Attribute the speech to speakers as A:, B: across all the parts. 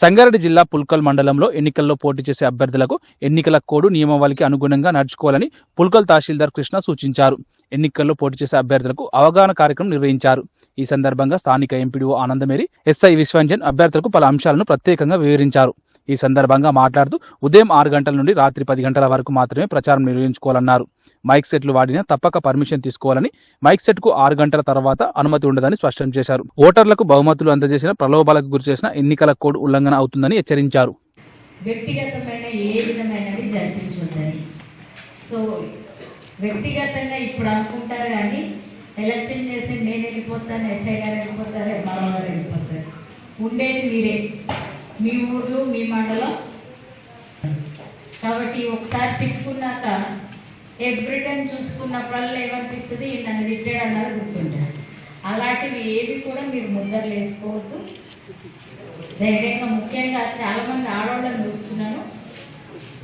A: సంగారెడ్డి జిల్లా పుల్కల్ మండలంలో ఎన్నికల్లో పోటీ చేసే అభ్యర్థులకు ఎన్నికల కోడ్ నియమావళికి అనుగుణంగా నడుచుకోవాలని పుల్కల్ తహసీల్దార్ కృష్ణ సూచించారు. ఎన్నికల్లో పోటీ చేసే అభ్యర్థులకు అవగాహన కార్యక్రమం నిర్వహించారు. ఈ సందర్భంగా స్థానిక ఎంపీడీఓ ఆనందమేరి ఎస్ఐ విశ్వంజన్ అభ్యర్థులకు పలు అంశాలను ప్రత్యేకంగా వివరించారు. ఈ సందర్భంగా మాట్లాడుతూ ఉదయం ఆరు గంటల నుండి రాత్రి పది గంటల వరకు మాత్రమే ప్రచారం నిర్వహించుకోవాలన్నారు. మైక్ సెట్లు వాడినా తప్పక పర్మిషన్ తీసుకోవాలని మైక్ సెట్కు ఆరు గంటల తర్వాత అనుమతి ఉండదని స్పష్టం చేశారు. ఓటర్లకు బహుమతులు అందజేసిన ప్రలోభాలకు గురి చేసిన ఎన్నికల కోడ్ ఉల్లంఘన అవుతుందని హెచ్చరించారు.
B: వ్యక్తిగతమైన ఏ విధమైనవి జరిపించొద్దని. సో వ్యక్తిగతంగా ఇప్పుడు అనుకుంటారు కానీ ఎలక్షన్ చేసి నేను వెళ్ళిపోతాను ఎస్ఐ గారు వెళ్ళిపోతారు ఎంఆర్ఓ గారు వెళ్ళిపోతారు. ఉండేది మీరే. మీ ఊర్లు మీ మండలం. కాబట్టి ఒకసారి తిప్పుకున్నాక ఎవ్రీ టైం చూసుకున్నప్పుడల్లా ఏమనిపిస్తుంది? నన్ను తిట్టాడు అన్నది గుర్తుంటాడు అలాంటివి ఏవి కూడా మీరు ముద్దలు వేసుకోవద్దు. ధైర్యంగా ముఖ్యంగా చాలా మంది ఆడవాళ్ళని చూస్తున్నాను.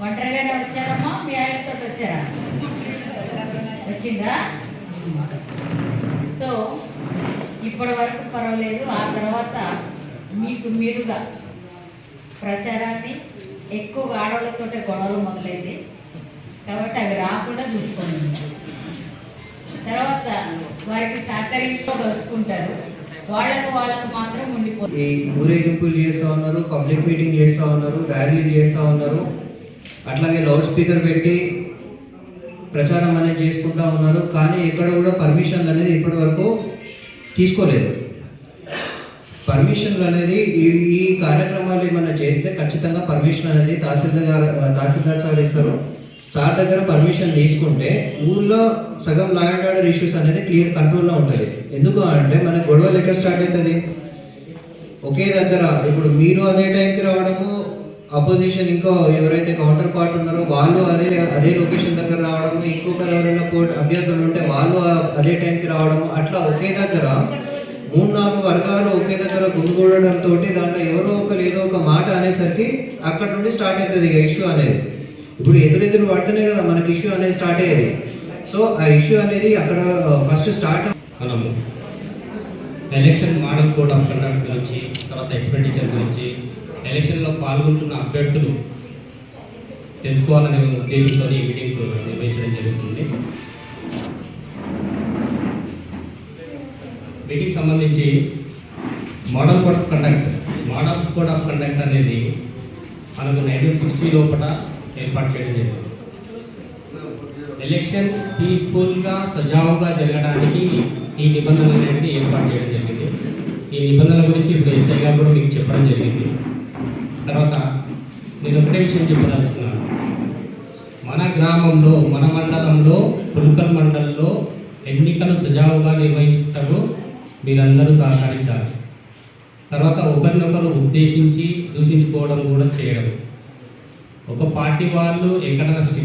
B: ఒంటరిగానే వచ్చారమ్మా? మీ ఆయనతో వచ్చారా? వచ్చిందా? సో ఇప్పటి వరకు పర్వాలేదు. ఆ తర్వాత మీకు మీరుగా ప్రచారాన్ని ఎక్కువగా ఆడవాళ్ళతోటే గొడవలు మొదలైంది. కాబట్టి అవి రాకుండా చూసుకోండి. తర్వాత వారికి సహకరించుకోదలుచుకుంటారు. వాళ్ళకు వాళ్ళకు మాత్రం ఉండిపోతుంది
C: ఈ ఊరేగింపులు చేస్తూ ఉన్నారు పబ్లిక్ మీటింగ్ చేస్తూ ఉన్నారు ర్యాలీలు చేస్తూ ఉన్నారు. అట్లాగే లౌడ్ స్పీకర్ పెట్టి ప్రచారం అనేది చేసుకుంటా ఉన్నారు. కానీ ఎక్కడ కూడా పర్మిషన్లు అనేది ఇప్పటి వరకు తీసుకోలేదు. పర్మిషన్లు అనేది ఈ ఈ కార్యక్రమాలు ఏమైనా చేస్తే ఖచ్చితంగా పర్మిషన్ అనేది తహసీల్దార్ తహసీల్దార్ సార్ ఇస్తారు. సార్ దగ్గర పర్మిషన్ తీసుకుంటే ఊర్లో సగం లా అండ్ ఆర్డర్ ఇష్యూస్ అనేది క్లియర్ కంట్రోల్లో ఉంటుంది. ఎందుకు అంటే మన గొడవలు ఎక్కడ స్టార్ట్ అవుతుంది ఒకే దగ్గర ఇప్పుడు మీరు అదే టైంకి రావడము అపోజిషన్ ఇంకో ఎవరైతే కౌంటర్ పార్ట్ ఉన్నారో వాళ్ళు అదే అదే లొకేషన్ దగ్గర రావడము ఇంకొకరు ఎవరైనా కోర్టు అభ్యర్థులు ఉంటే వాళ్ళు అదే టైంకి రావడము అట్లా ఒకే దగ్గర మూడు నాలుగు వర్గాలు ఒకే దగ్గర గుమిగూడడంతో దాంట్లో ఎవరో ఒకరు ఏదో ఒక మాట అనేసరికి అక్కడ నుండి స్టార్ట్ అవుతుంది ఇక ఇష్యూ అనేది. ఇప్పుడు ఎదురెదురు పడితేనే కదా మనకి ఇష్యూ అనేది స్టార్ట్ అయ్యేది. సో ఆ ఇష్యూ అనేది అక్కడ ఫస్ట్ స్టార్ట్
D: మనము election model code of conduct గురించి తర్వాత ఎక్స్పెండిచర్ గురించి ఎలక్షన్లో పాల్గొంటున్న అభ్యర్థులు తెలుసుకోవాలనే ఉద్దేశంతో ఈ మీటింగ్ నిర్వహించడం దీనికి సంబంధించి model code of conduct model code of conduct అనేది మనకు నైన్టీన్ సిక్స్టీ లోపల ఏర్పాటు చేయడం జరిగింది. ఎలక్షన్ పీస్ఫుల్గా సజావుగా జరగడానికి ఈ నిబంధనలు అనేది ఏర్పాటు చేయడం జరిగింది. ఈ నిబంధనల గురించి ఇప్పుడు ఎస్ఐ గారు కూడా మీకు చెప్పడం జరిగింది. తర్వాత నేను ఒకటే విషయం చెప్పదలుచుకున్నాను. మన గ్రామంలో మన మండలంలో పుల్కల్ మండలంలో ఎన్నికలు సజావుగా నిర్వహించుకుంటారు. మీరందరూ సహకరించాలి. తర్వాత ఒకరినొకరు ఉద్దేశించి దూషించుకోవడం కూడా చేయడం. ఒక పార్టీ వాళ్ళు ఎక్కడ స్టిక్